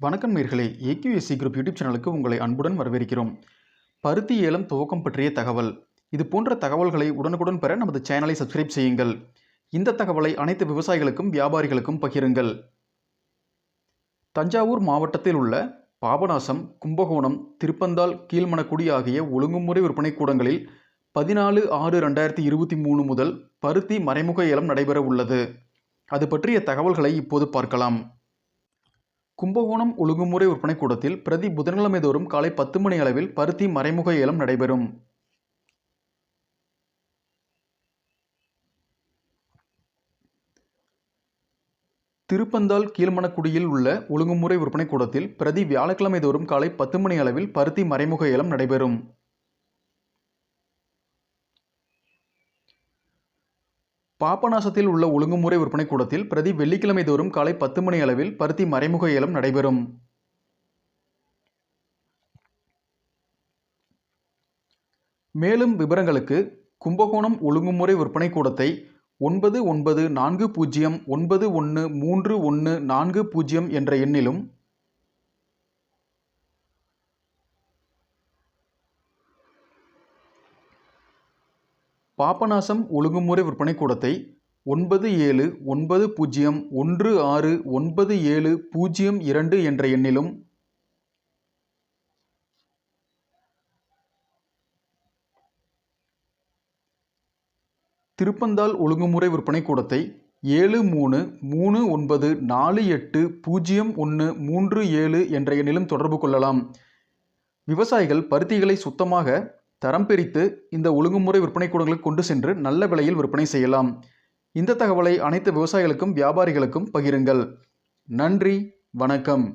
வணக்கம் நேர்களே. AQSC group YouTube சேனலுக்கு உங்களை அன்புடன் வரவேற்கிறோம். பருத்தி ஏலம் துவக்கம் பற்றிய தகவல். இது போன்ற தகவல்களை உடனுக்குடன் பெற நமது சேனலை சப்ஸ்கிரைப் செய்யுங்கள். இந்த தகவலை அனைத்து விவசாயிகளுக்கும் வியாபாரிகளுக்கும் பகிருங்கள். தஞ்சாவூர் மாவட்டத்தில் உள்ள பாபநாசம் கும்பகோணம் திருப்பந்தால் கீழ்மணக்குடி ஆகிய ஒழுங்குமுறை விற்பனை கூடங்களில் பதினாலு ஆறு ரெண்டாயிரத்தி இருபத்தி மூணு முதல் பருத்தி மறைமுக ஏலம் நடைபெற உள்ளது. அது பற்றிய தகவல்களை இப்போது பார்க்கலாம். கும்பகோணம் ஒழுங்குமுறை விற்பனை கூடத்தில் பிரதி புதன்கிழமை தோறும் காலை பத்து மணி அளவில் பருத்தி மறைமுக ஏலம் நடைபெறும். திருப்பந்தால் கீழ்மணக்குடியில் உள்ள ஒழுங்குமுறை விற்பனை கூடத்தில் பிரதி வியாழக்கிழமை தோறும் காலை பத்து மணி அளவில் பருத்தி மறைமுக ஏலம் நடைபெறும். பாபநாசத்தில் உள்ள ஒழுங்குமுறை விற்பனை கூடத்தில் பிரதி வெள்ளிக்கிழமை தோறும் காலை பத்து மணி அளவில் பருத்தி மறைமுக ஏலம் நடைபெறும். மேலும் விவரங்களுக்கு கும்பகோணம் ஒழுங்குமுறை விற்பனை கூடத்தை ஒன்பது ஒன்பது நான்கு பூஜ்ஜியம் ஒன்பது ஒன்று மூன்று ஒன்று நான்கு பூஜ்ஜியம் என்ற எண்ணிலும் பாபநாசம் ஒழுங்குமுறை விற்பனை கூடத்தை ஒன்பது ஏழு ஒன்பது பூஜ்ஜியம் ஒன்று ஆறு ஒன்பது ஏழு பூஜ்ஜியம் இரண்டு என்ற எண்ணிலும் திருப்பந்தால் ஒழுங்குமுறை விற்பனை கூடத்தை ஏழு மூணு மூணு ஒன்பது நாலு எட்டு பூஜ்ஜியம் ஒன்று மூன்று ஏழு என்ற எண்ணிலும் தொடர்பு கொள்ளலாம். விவசாயிகள் பருத்திகளை சுத்தமாக தரம் பிரித்து இந்த ஒழுங்குமுறை விற்பனை கூடங்களுக்கு கொண்டு சென்று நல்ல விலையில் விற்பனை செய்யலாம். இந்த தகவலை அனைத்து விவசாயிகளுக்கும் வியாபாரிகளுக்கும் பகிருங்கள். நன்றி வணக்கம்.